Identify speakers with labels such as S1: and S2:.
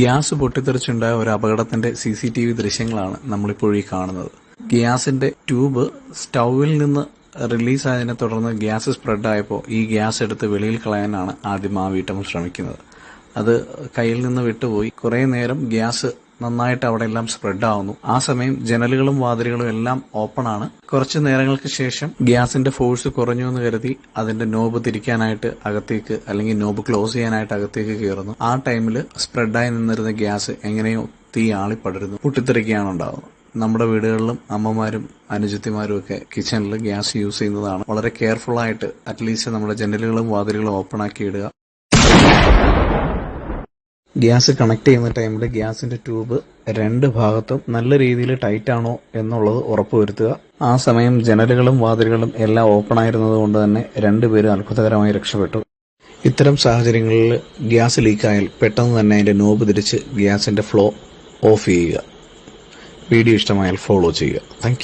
S1: Gas പൊട്ടിത്തെറിച്ചുണ്ടായ ഒരു അപകടത്തിന്റെ C C T V ദൃശ്യങ്ങളാണ് നമ്മളിപ്പോൾ ഈ കാണുന്നത്. ഗ്യാസിന്റെ ട്യൂബ് സ്റ്റൗവിൽ നിന്ന് റിലീസായതിനെ തുടർന്ന് ഗ്യാസ് സ്പ്രെഡായപ്പോൾ ഈ ഗ്യാസ് എടുത്ത് വെളിയിൽ കളയാനാണ് ആദ്യം ആ വീട്ടമ്മ ശ്രമിക്കുന്നത്. അത് കയ്യിൽ നിന്ന് വിട്ടുപോയി. കുറേ നേരം ഗ്യാസ് നന്നായിട്ട് അവിടെ എല്ലാം സ്പ്രെഡ് ആവുന്നു. ആ സമയം ജനലുകളും വാതിലുകളും എല്ലാം ഓപ്പൺ ആണ്. കുറച്ച് നേരങ്ങൾക്ക് ശേഷം ഗ്യാസിന്റെ ഫോഴ്സ് കുറഞ്ഞു എന്ന് കരുതി അതിന്റെ നോബ് തിരിക്കാനായിട്ട് അകത്തേക്ക് അല്ലെങ്കിൽ നോബ് ക്ലോസ് ചെയ്യാനായിട്ട് അകത്തേക്ക് കയറുന്നു. ആ ടൈമിൽ സ്പ്രെഡായി നിന്നിരുന്ന ഗ്യാസ് എങ്ങനെയോ തീ ആളിപ്പടരുന്നു. പൊട്ടിത്തെറിക്കുകയാണ് ഉണ്ടാവുന്നത്. നമ്മുടെ വീടുകളിലും അമ്മമാരും അനുജത്തിമാരും ഒക്കെ കിച്ചണിൽ ഗ്യാസ് യൂസ് ചെയ്യുന്നതാണ്. വളരെ കെയർഫുൾ ആയിട്ട് അറ്റ്ലീസ്റ്റ് നമ്മുടെ ജനലുകളും വാതിലുകളും ഓപ്പൺ ആക്കി ഇടുക. ഗ്യാസ് കണക്ട് ചെയ്യുന്ന ടൈമിൽ ഗ്യാസിന്റെ ട്യൂബ് രണ്ട് ഭാഗത്തും നല്ല രീതിയിൽ ടൈറ്റ് ആണോ എന്നുള്ളത് ഉറപ്പുവരുത്തുക. ആ സമയം ജനലുകളും വാതിലുകളും എല്ലാം ഓപ്പൺ ആയിരുന്നത് കൊണ്ട് തന്നെ രണ്ടുപേരും അത്ഭുതകരമായി രക്ഷപ്പെട്ടു. ഇത്തരം സാഹചര്യങ്ങളിൽ ഗ്യാസ് ലീക്കായാൽ പെട്ടെന്ന് തന്നെ അതിന്റെ നോബ് തിരിച്ച് ഗ്യാസിന്റെ ഫ്ലോ ഓഫ് ചെയ്യുക. വീഡിയോ ഇഷ്ടമായാൽ ഫോളോ ചെയ്യുക. താങ്ക്